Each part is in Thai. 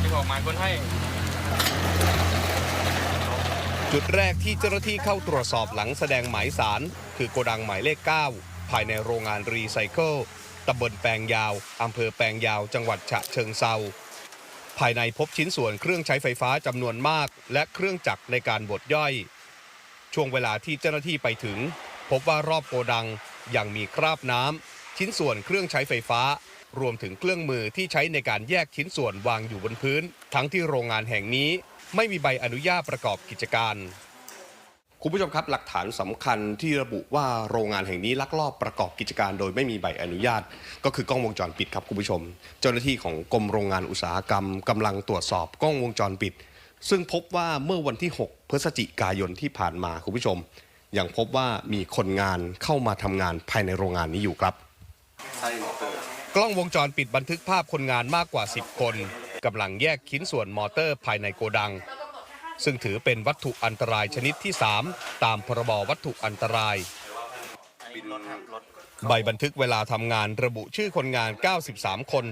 ที่ออกหมายคนให้ จุดแรกที่เจ้าหน้าที่เข้าตรวจสอบหลังแสดงหมายสาร คือโกดังหมายเลข 9 ภายในโรงงานรีไซเคิลตำบลแปลงยาว อำเภอแปลงยาว จังหวัดฉะเชิงเซาภายในพบชิ้นส่วนเครื่องใช้ไฟฟ้าจำนวนมาก และเครื่องจักรในการบดย่อย ช่วงเวลาที่เจ้าหน้าที่ไปถึง พบว่ารอบโกดังยังมีคราบน้ำชิ้นส่วนเครื่องใช้ไฟฟ้า รวมถึงเครื่องมือที่ใช้ในการแยกชิ้นส่วนวางอยู่บนพื้น ทั้งที่โรงงานแห่งนี้ไม่มีใบอนุญาตประกอบกิจการคุณผู้ชมครับหลักฐานสำคัญที่ระบุว่าโรงงานแห่งนี้ลักลอบประกอบกิจการโดยไม่มีใบอนุญาต ก็คือกล้องวงจรปิดครับคุณผู้ชม เจ้าหน้าที่ของกรมโรงงานอุตสาหกรรมกำลังตรวจสอบกล้องวงจรปิด ซึ่งพบว่าเมื่อวันที่ 6 พฤศจิกายนที่ผ่านมาคุณผู้ชม ยังพบว่ามีคนงานเข้ามาทำงานภายในโรงงานนี้อยู่ครับใช่ กล้องวงจรปิดบันทึกภาพคนงานมากกว่า 10 คนกำลังแยกชิ้นส่วนมอเตอร์ภายในโกดัง ซึ่งถือเป็นวัตถุอันตรายชนิดที่ 3 ตามพรบวัตถุอันตราย ใบบันทึกเวลาทำงานระบุชื่อคนงาน 93 คน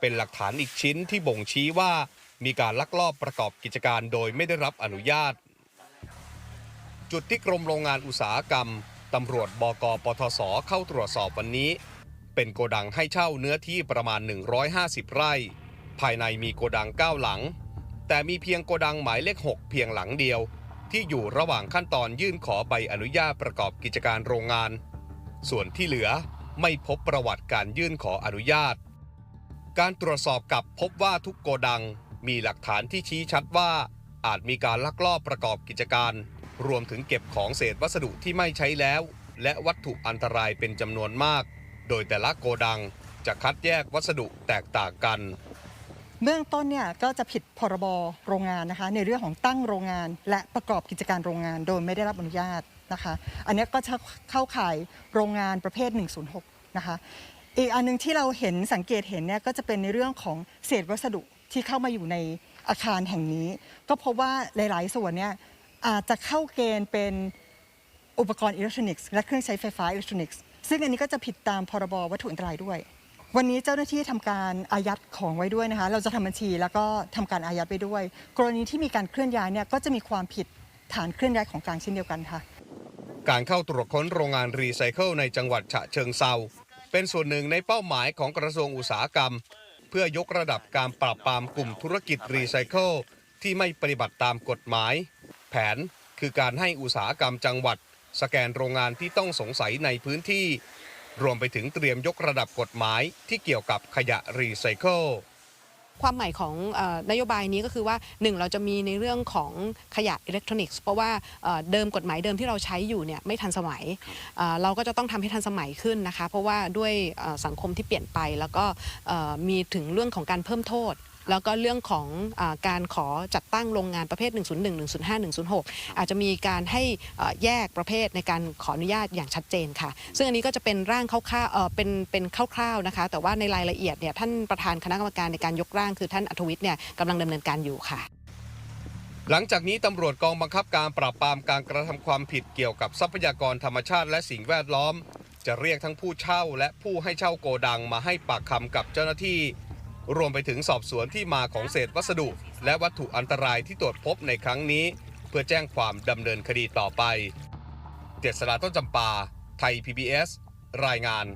เป็นหลักฐานอีกชิ้นที่บ่งชี้ว่ามีการลักลอบประกอบกิจการโดยไม่ได้รับอนุญาต จุดที่กรมโรงงานอุตสาหกรรมตำรวจบกปทศเข้าตรวจสอบวันนี้ เป็นโกดังให้เช่าเนื้อที่ประมาณ 150 ไร่ ภายในมีโกดัง 9 หลัง แต่มีเพียงโกดังหมายเลข 6 เพียงหลังเดียว ที่อยู่ระหว่างขั้นตอนยื่นขอใบอนุญาตประกอบกิจการโรงงาน ส่วนที่เหลือไม่พบประวัติการยื่นขออนุญาต การตรวจสอบกลับพบว่าทุกโกดังมีหลักฐานที่ชี้ชัดว่า อาจมีการลักลอบประกอบกิจการ รวมถึงเก็บของเศษวัสดุที่ไม่ใช้แล้ว และวัตถุอันตรายเป็นจำนวนมาก โดยแต่ละโกดังจะคัดแยกวัสดุแตกต่างกัน เบื้องต้นเนี่ยก็จะผิดพรบโรงงานนะคะ ในเรื่องของตั้งโรงงาน และประกอบกิจการโรงงานโดยไม่ได้รับอนุญาตนะคะ อันนี้ก็จะเข้าข่ายโรงงานประเภท 106 นะคะ อีกอันหนึงที่เราเห็นสังเกตเห็นเนี่ยก็จะเป็นในเรื่องของเศษวัสดุที่เข้ามาอยู่ในอาคารแห่งนี้ ก็พบว่าหลาย ๆ ส่วนเนี่ยอาจจะเข้าเกณฑ์เป็นอุปกรณ์อิเล็กทรอนิกส์และเครื่องใช้ไฟฟ้าอิเล็กทรอนิกส์ ซึ่งอันนี้ก็จะผิดตามพรบวัตถุอันตรายด้วย วันนี้เจ้าหน้าที่ทำการอายัดของไว้ด้วยนะคะ เราจะทำบัญชีแล้วก็ทำการอายัดไปด้วย กรณีที่มีการเคลื่อนย้ายเนี่ยก็จะมีความผิดฐานเคลื่อนย้ายของกลางเช่นเดียวกันค่ะ การเข้าตรวจค้นโรงงานรีไซเคิลในจังหวัดฉะเชิงเซาเป็นส่วนหนึ่งในเป้าหมายของกระทรวงอุตสาหกรรม เพื่อยกระดับการปราบปรามกลุ่มธุรกิจรีไซเคิลที่ไม่ปฏิบัติตามกฎหมาย แผนคือการให้อุตสาหกรรมจังหวัด สแกนโรงงานที่ต้องสงสัยในพื้นที่ รวมไปถึงเตรียมยกระดับกฎหมายที่เกี่ยวกับขยะรีไซเคิลความหมายของอนโยบายนี้ก็คือว่าหนึ่งเราจะมีในเรื่องของขยะอิเล็กทรอนิกส์เพราะว่าเดิมกฎหมายเดิมที่เราใช้อยู่เนี่ยไม่ทันสมัย เราก็จะต้องทำให้ทันสมัยขึ้นนะคะ เพราะว่าด้วยสังคมที่เปลี่ยนไปแล้วก็มีถึงเรื่องของการเพิ่มโทษ แล้วก็เรื่องของอการขอจัดตั้งโรงงานประเภท 101 105 106 อาจจะมีการให้แยกประเภทในการขออนุญาตอย่างชัดเจนค่ะ ซึ่งอันนี้ก็จะเป็นร่างคร่าวๆเป็นเป็นคร่าวๆนะคะ แต่ว่าในรายละเอียดเนี่ยท่านประธานคณะกรรมการในการยกร่างคือท่านอัธวิทย์เนี่ยกำลังดำเนินการอยู่ค่ะ หลังจากนี้ตำรวจกองบังคับการปราบปรามการกระทำความผิดเกี่ยวกับทรัพยากรธรรมชาติและสิ่งแวดล้อม จะเรียกทั้งผู้เช่าและผู้ให้เช่าโกดังมาให้ปากคำกับเจ้าหน้าที่ รวมไปถึงสอบสวนที่มาของเศษวัสดุ และวัตถุอันตรายที่ตรวจพบในครั้งนี้ เพื่อแจ้งความดำเนินคดีต่อไป เจษฎาต้นจำปา ไทย PBS รายงาน